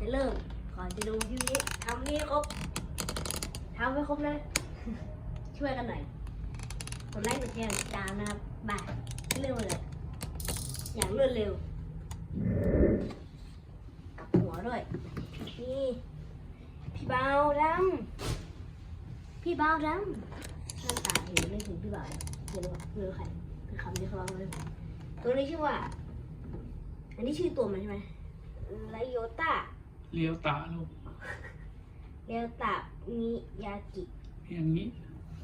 จะเริ่ม ก่อนจะดูคลิปนี้ทำนี่ครบทำให้ครบเลย ช่วยกันหน่อยกดไลค์กดแชร์กดติดตามนะครับบายเร็วเลย อย่างรวดเร็วกับหัวด้วยนี่พี่เบาดำพี่เบาดำหน้าตาเห็นไม่ถึงพี่เบาเห็นหรือเปล่าไม่รู้ใครคือคำที่เขาเอาเลยตัวนี้ชื่อว่า อันนี้ชื่อตัวมันใช่ไหมไลโยต้า เลี้ยวตาลูกเรลตามิยากิอย่างนี้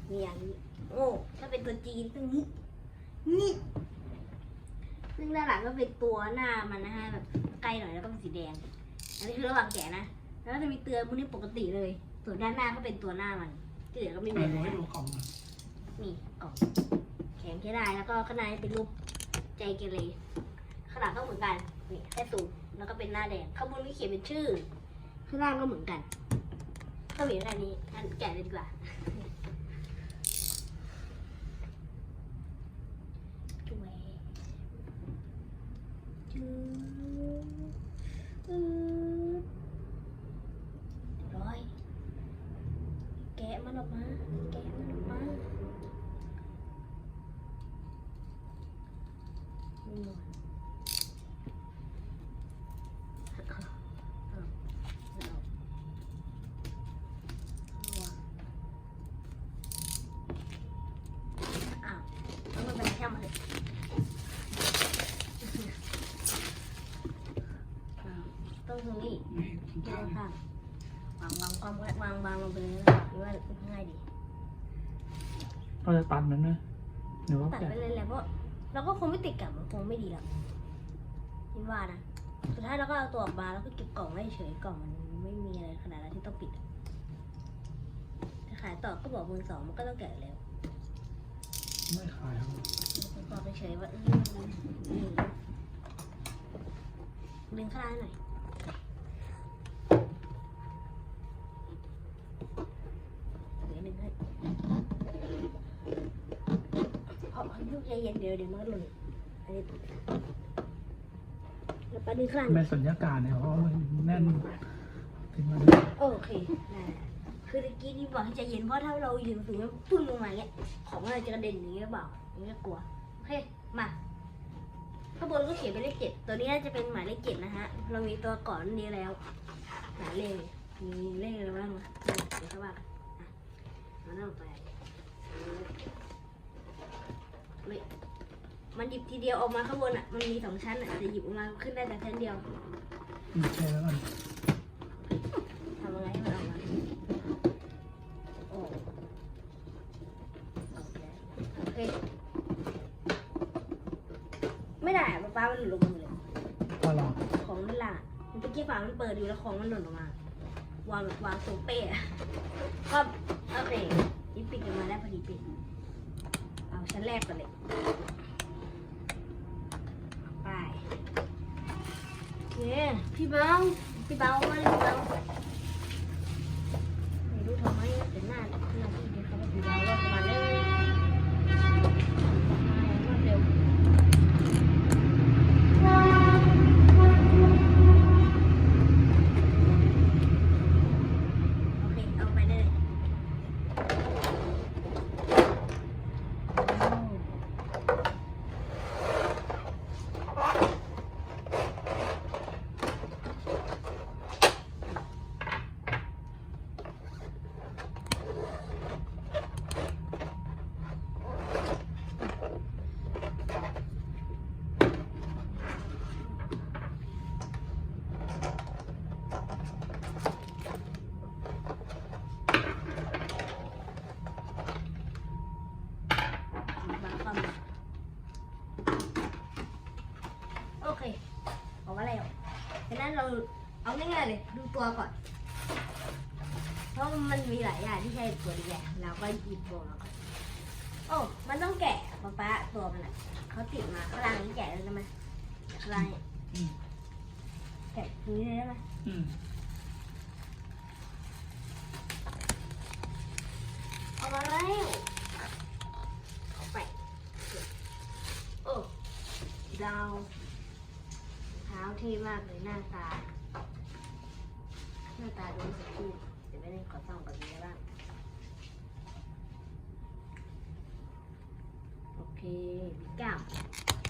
มีอย่างนี้โอ้ถ้าเป็นตัวจีนต้องนี้ นี่ ซึ่งด้านหลังก็เป็นตัวหน้ามันนะฮะแบบใกล้หน่อยแล้วก็เป็นสีแดง อันนี้คือระหว่างแกะนะ แล้วก็จะมีเตือนพวกนี้ปกติเลย ส่วนด้านหน้าก็เป็นตัวหน้ามัน ที่เหลือก็ไม่ไปมีอะไรดูให้นะ ดูกล่องหน่อยนี่กล่องแข็งใช้ได้แล้วก็ข้างในเป็นรูปใจเกเรขนาดก็เหมือนกัน นี่แค่สูตรแล้วก็เป็นหน้าแดงข้างบนก็เขียนเป็นชื่อ ข้างล่างก็เหมือนกัน ก็มีแค่นี้อันแกะเลยดีกว่าจุ๊ยจืดอืดร้อย แกะมันออกมา แกะ ค่ะวางวางความวางวางลงไปเลยนะครับหรือว่าง่ายดีก็จะตันมันนะหรือว่าตัดแกะไปเลยแหละเพราะเราก็คงไม่ติดกับมันคงไม่ดีหรอกคิดว่านะสุดท้ายเราก็เอาตัวออกมาแล้วก็เก็บกล่องไว้เฉยกล่องมันไม่มีอะไรขนาดนั้นที่ต้องปิดอะถ้าขายต่อก็บอกมือสองมันก็ต้องแกะแล้วไม่ขายครับบอกไปเฉยว่าอืมอืมดึงข้างล่างหน่อยเดี๋ยวดึงให้พอพอยุกใจ เย็นเดี๋ยวเดี๋ยวมันก็หล่นอันนี้แล้วไปดึงข้างล่างหน่ไม่อยสัญญากาศเนี่ยเพราะว่ามันแน่นถึงมาดูโอเคได้คือตะกี้ที่บอกให้ใจเย็นเพราะถ้าเรายืนสูงแล้วปึ้งลงมาเงี้ย ของมันจะกระเด็นอย่างนี้หรือเปล่าอย่างนี้ก็กลัว โอเค มาข้างบนก็เขียนเป็นเลขเจ็ด ตัวนี้น่าจะเป็นหมายเลขเจ็ดนะฮะ เรามีตัวก่อนนี้แล้ว หมายเลข มีเลขอะไรบ้างวะเดี๋ยวเขาว่ากันอะเอาหน้าลงไปเฮ้ย มันหยิบทีเดียวออกมาข้างบนอะ มันมีสองชั้นอะแต่หยิบออกมาขึ้นได้แต่ชั้นเดียวไม่ใช่แล้วกันทำยังไงให้มันออกมาโอ้โอเคโอเค ไม่ได้อะป้ามันหลุดลงมือเลยว่าเราของมันหล่นมันตะกี้ฝามันเปิดอยู่แล้วของมันหล่นออกมา วางแบบวางโซเป้อะก็โอเคนี่ปิดกันมาได้พอดีปิด เอาชั้นแรกก่อนเลย พี่เบาพี่เบามาเลยพี่เบาไม่รู้ทำไมนะแต่หน้าหน้าที่เดียวเขาไม่พี่เบาแล้วมาเลยรวดเร็ว โอเค เอาไปได้เลยบางความโอเคออกมาแล้วฉะนั้นเราเอาง่ายๆเลย ดูตัวก่อน เพราะมันมีหลายอย่างที่ใช้ตัวดีแหละเราก็หยิบ ตัวมาก่อนโอ้มันต้องแกะป๊าป๊าตัวมันอะเขาติดมาข้างล่างนี้แกะเลยได้ไหมข้างล่างเนี่ยอืม แกะตรงนี้เลยได้ไหมอืมเอามาแล้วเอาไปโอ้ดาวเท้าเท่มากเลยหน้าตา หน้าตาดูสักครู่เดี๋ยวไม่ได้ขอส่องกับนี้บ้าง โอ เคมีกล้าม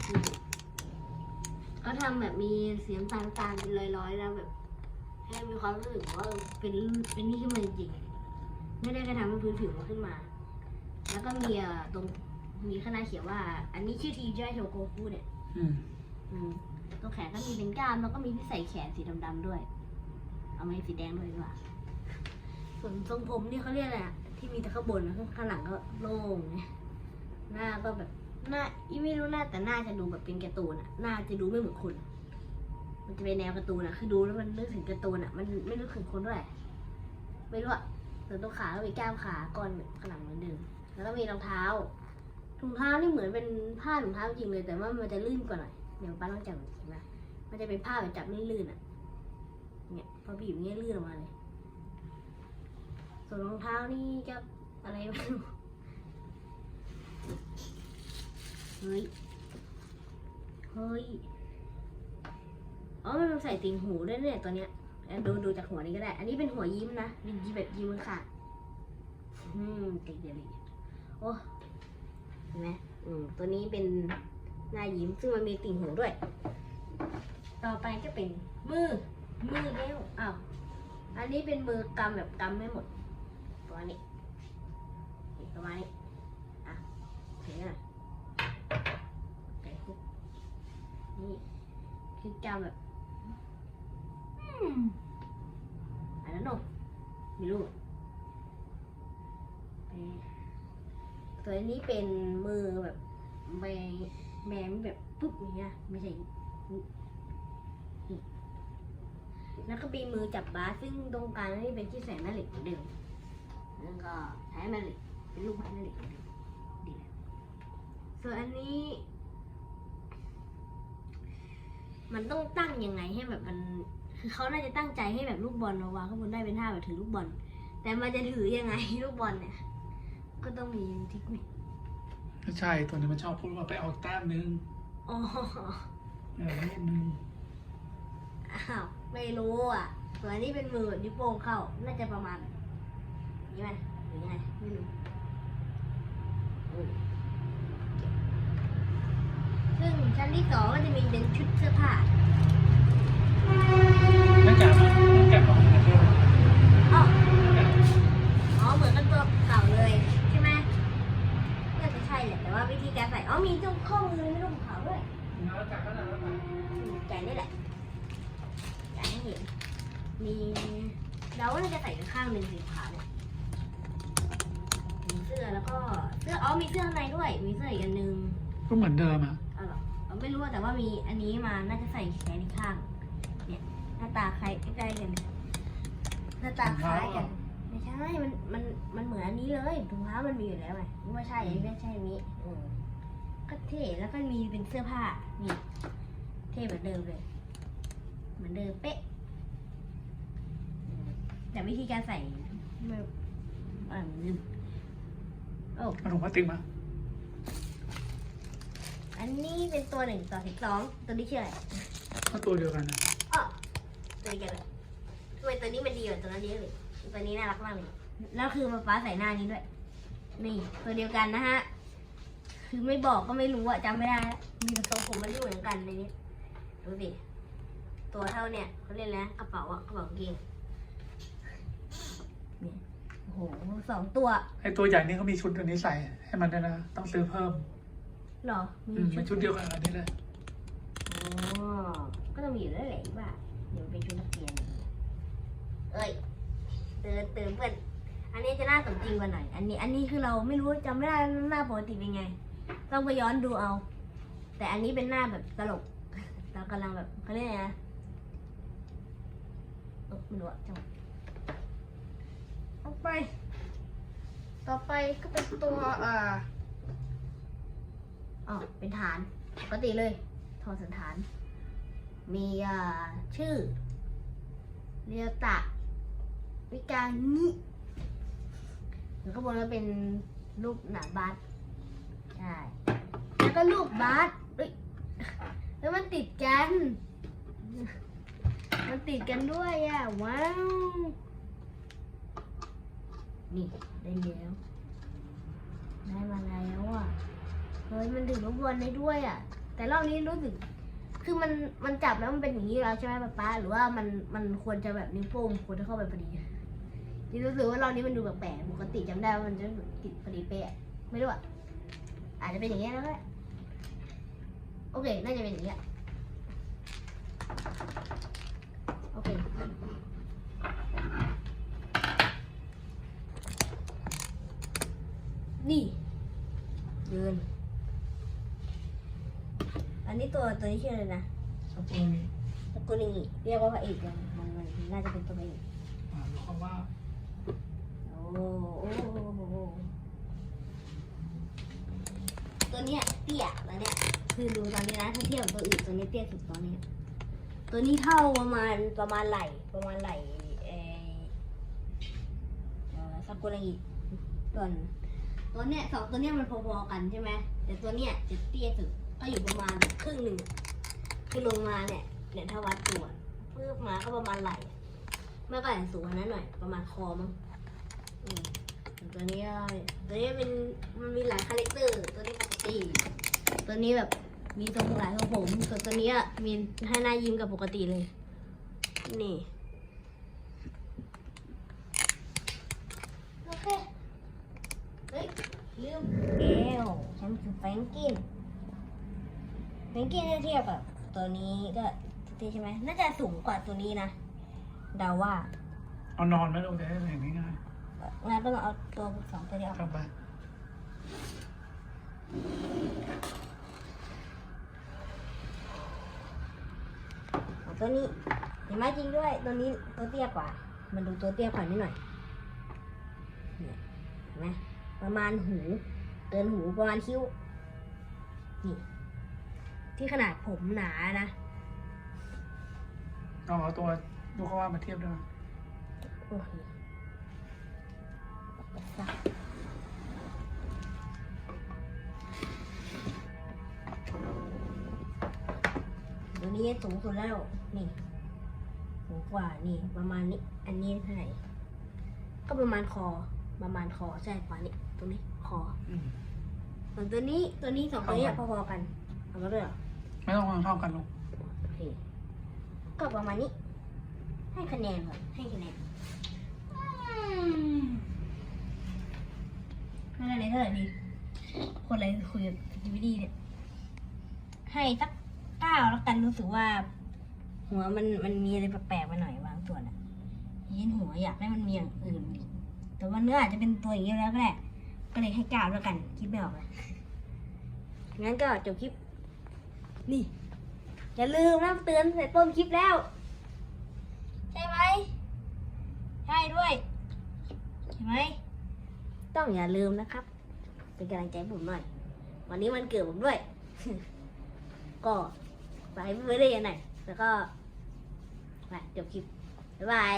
อืมเขาทำแบบมีเสียงตาลตาลเป็นลอยๆแล้วแบบ ให้มีความรู้สึกว่าเป็นเป็นนี่ขึ้นมาจริงๆไม่ได้แค่ทำให้พื้นผิวมันขึ้นมา แล้วก็มีเอ่อตรงมีข้างหน้าเขียนว่า อันนี้ชื่อทีมใช่ไหมโชโกฟูเนี่ยอืมอืมตรงแขนก็มีเป็นกล้ามแล้วก็มีที่ใส่แขนสีดำๆด้วย เอามาสีแดงด้วยดีกว่าส่วนทรงผมนี่เขาเรียกอะไรอะที่มีแต่ข้างบนนะข้างหลังก็โล่งไงหน้าก็แบบ หน้าอีไม่รู้หน้าแต่หน้าจะดูแบบเป็นการ์ตูนอะหน้าจะดูไม่เหมือนคน มันจะเป็นแนวการ์ตูนอะคือดูแล้วมันนึกถึงการ์ตูนอะมันไม่นึกถึงคนด้วยไม่รู้อะส่วนตรงขาก็มีแก้มขาก้อนขลังเหมือนเดิมแล้วก็มีรองเท้าถุงเท้านี่เหมือนเป็นผ้าถุงเท้าจริงเลย แต่ว่ามันจะลื่นกว่าหน่อยเดี๋ยวป้าต้องจับเห็นไหมมันจะเป็นผ้าแบบจับลื่นๆอะเนี่ยพอบีบอย่างเงี้ยลื่นออกมาเลย ส่วนรองเท้านี่จะอะไรไม่รู้ เฮ้ย เฮ้ยอ๋อมันใส่ติ่งหูด้วยเนี่ยตัวเนี้ยดูดูจากหัวนี้ก็ได้ อันนี้เป็นหัวยิ้มนะเป็นยิ้มแบบยิ้มค่ะ อืมติดเดียโอ้เห็นไหมอืมตัวนี้เป็นหน้ายิ้มซึ่งมันมีติ่งหูด้วย ต่อไปก็เป็นมือ มือเร็วอ้าวอันนี้เป็นมือกำแบบกำไม่หมด ตัวนี้ประมาณนี้อะเห็นไหมไก่คุก นี่คือกำแบบอืมอันนั้นหนไม่รู้เอ๊ะตัวนี้เป็นมือแบบแบงแบงแบบปุ๊บอย่างเงี้ยไม่ใช่นี่แล้วก็มีมือจับบาสซึ่งตรงกลางนี่เป็นที่ใส่แม่เหล็กเหมือนเดิมแล้วก็ใช้แม่เหล็กเป็นลูกไม้แม่เหล็กเหมือนเดิมดีแล้วส่วนอันนี้ มันต้องตั้งยังไงให้แบบมันคือเขาน่าจะตั้งใจให้แบบลูกบอลมาวางข้างบนได้เป็นท่าแบบถือลูกบอล แต่มันจะถือยังไงลูกบอลเนี่ย ก็ต้องมีเทคนิคไม่ใช่ตัวนี้มันชอบพูดว่าไปเอาแต้มนึงอ๋อเออลูกนึงอ้าวไม่รู้อะส่วนอันนี้เป็นมือแบบนิ้วโป้งเข้าน่าจะประมาณนี้ไหมหรือยังไงไม่รู้อืมซึ่ง ชั้นที่สองก็จะมีเป็นชุดเสื้อผ้าไม่แกะมาไม่แกะออกมาด้วยอ๋ออ๋อเหมือนกันตัวเก่าเลยใช่ไหมน่าจะใช่แหละแต่ว่าวิธีการใส่อ๋อมีตรงข้อมือมีตรงขาด้วยแล้วแกะก็ได้แล้วไปแกะนี่แหละแกะให้เห็นมีเราว่าน่าจะใส่กันข้างหนึ่งสีขาวเนี่ยมีเสื้อแล้วก็เสื้ออ๋อมีเสื้อข้างในด้วย มีเสื้ออีกอันหนึงก็เหมือนเดิมอะ ไม่รู้แต่ว่ามีอันนี้มาน่าจะใส่แขนข้าง เนี่ยหน้าตาคล้ายใกล้กันหน้าตาคล้ายกันไม่ใช่มันมันมันเหมือนอันนี้เลยถุงเท้ามันมีอยู่แล้วไงไม่ใช่อันนี้ไม่ใช่นี้อืก็เท่แล้วก็มีเป็นเสื้อผ้านี่เท่เหมือนเดิมเลย เหมือนเดิมเป๊ะแต่วิธีการใส่ไม่อ่าลืมโอ้เอาถุงพลาสติกมา อันนี้เป็นตัวหนึ่งต่อสิบสองตัวนี้ชื่ออะไรก็ตัวเดียวกันนะอ๋อตัวนี้กันเลยทำไมตัวนี้มันดีกว่าตัวนั้นเยอะเลยตัวนี้น่ารักมากเลยแล้วคือมาฟ้าใส่หน้านี้ด้วย นี่ตัวเดียวกันนะฮะคือไม่บอกก็ไม่รู้อะจำไม่ได้แล้วมีแต่ทรงผมมันไม่เหมือนกันในนี้ดูสิตัวเท่าเนี่ยเขาเรียกแล้วกระเป๋าอะกระเป๋ากางเกงเนี่ยโอ้โหสองตัวไอตัวใหญ่นี่เขามีชุดตัวนี้ใส่ให้มันด้วยนะต้องซื้อเพิ่มเหรออืมเป็นชุดเดียวกันอันนี้เลยอ๋อก็ต้องมีอยู่แล้วแหละอีบ้าเดี๋ยวเป็นชุดนักเรียนเอ้ยเตือนเตือนเพื่อนอันนี้จะน่าสมจริงกว่าหน่อยอันนี้ อันนี้คือเราไม่รู้จำไม่ได้หน้าปกติเป็นไง ต้องไปย้อนดูเอา แต่อันนี้เป็นหน้าแบบตลกเรากำลังแบบเขาเรียกไงนะเอ้าไม่รู้อะจังหวะเอาไป ต่อไปก็เป็นตัวอ่า อ๋อเป็นฐานปกติเลยทอสันฐาน มีชื่อ เรียตะ วิกางิแล้วข้างบนก็เป็นรูปหนาบาสใช่ แล้วก็รูปบาสแล้วมันติดกัน มันติดกันด้วยอะ ว้าว นี่ ได้แล้ว ได้มาแล้วอะ เฮ้ยมันถึงรบกวนได้ด้วยอะ แต่รอบนี้รู้สึก คือมันมันจับแล้วมันเป็นอย่างนี้แล้วใช่ไหมป๊าป๊าหรือว่ามันมันควรจะแบบนิ้วโป้งควรจะเข้าไปพอดีนี่รู้สึกว่ารอบนี้มันดูแปลกๆปกติจำได้ว่ามันจะติดพอดีเป๊ะไม่รู้อะอาจจะเป็นอย่างเงี้แล้วก็ได้โอเค น่าจะเป็นอย่างเงี้โอเคนี่ยืน นนี้ตัวตัวนี้ชื่ออะไรนะสกุลนี้ตระกูลนี้เรียกว่าพระเอกเลยมันมันน่าจะเป็นตัวพระเอกอ่านคำว่าโอ้โอ้โหตัวเนี้ยเตี้ยแล้วเนี่ยคือดูตอนนี้นะถ้าเทียบกับตัวอื่นตัวนี้เตี้ยสุดตอนนี้ตัวนี้เท่าประมาณประมาณไหลประมาณไหลเออเอ่อซากุระอิส่วนตัวเนี้ยสองตัวเนี้ยมันพอๆกันใช่ไหมแต่ตัวเนี้ยจะเตี้ยสุด ก็อยู่ประมาณครึ่งหนึ่งคือลงมาเนี่ยเนี่ยถ้าวัดตัวเพิ่มมาก็ประมาณไหลเมื่อก่อนสูงกว่านั้นหน่อย ประมาณคอมั้งตัวนี้ตัวนี้เป็นมันมีหลายคาแรคเตอร์ตัวนี้ปกติตัวนี้แบบมีตรงหลายของผมส่วนตัวนี้อะมีให้หน้ายิ้มกับปกติเลย นี่โอเคเฮ้ยลืมเอวฉันคือแฟงกิน แฟรงกินถ้าเทียบกับตัวนี้ก็เทียบใช่ไหมน่าจะสูงกว่าตัวนี้นะเดาว่าเอานอนไหมลูกจะได้เห็นง่ายงั้นต้องเอาตัวสองตัวนี้ออกๆเข้าไปเอาตัวนี้เห็นไหมจริงด้วยตัวนี้ตัวเตี้ยกว่า มันดูตัวเตี้ยกว่านิดหน่อยเนี่ยเห็นไหมประมาณหูเกินหูประมาณคิ้วนี่ ที่ขนาดผมหนานะเอาเอาตัวดูเขาว่ามาเทียบด้วยโอ้โหสักตัวนี้สูงสุดแล้ว นี่สูงกว่านี่ ประมาณนี้ อันนี้เท่าไหร่ ก็ประมาณคอ ประมาณคอใช่กว่านี้ตรงนี้คออืมส่วนตัวนี้ตัวนี้สองตัวนี้เท่ากันพอๆกัน เอามาด้วยเหรอ ไม่ต้องวางเท่ากันลูกโอเคก็ประมาณนี้ ให้คะแนนก่อนให้คะแนนให้คะแนนเท่าไหร่ดี คนอะไรคุยกับดีวดีเนี่ย ให้สักเก้าแล้วกันรู้สึกว่า หัวมันมันมีอะไรแปลกๆไปหน่อยบางส่วนอะยินหัวอยากให้มันมีอย่างอื่นอีกแต่ว่าเนื้ออาจจะเป็นตัวอย่างนี้แล้วก็ได้ก็เลยให้เก้าแล้วกันคิดไม่ออกเลยงั้นก็จบคลิป นี่ อย่าลืมนะเตือนใส่ต้นคลิปแล้ว ใช่ไหม ใช่ด้วย ใช่ไหม ต้องอย่าลืมนะครับ เป็นกำลังใจผมหน่อย วันนี้มันเกิดผมด้วย ก็ไปไม่ได้ยังไงแล้วก็ไปจบคลิป บ๊ายบาย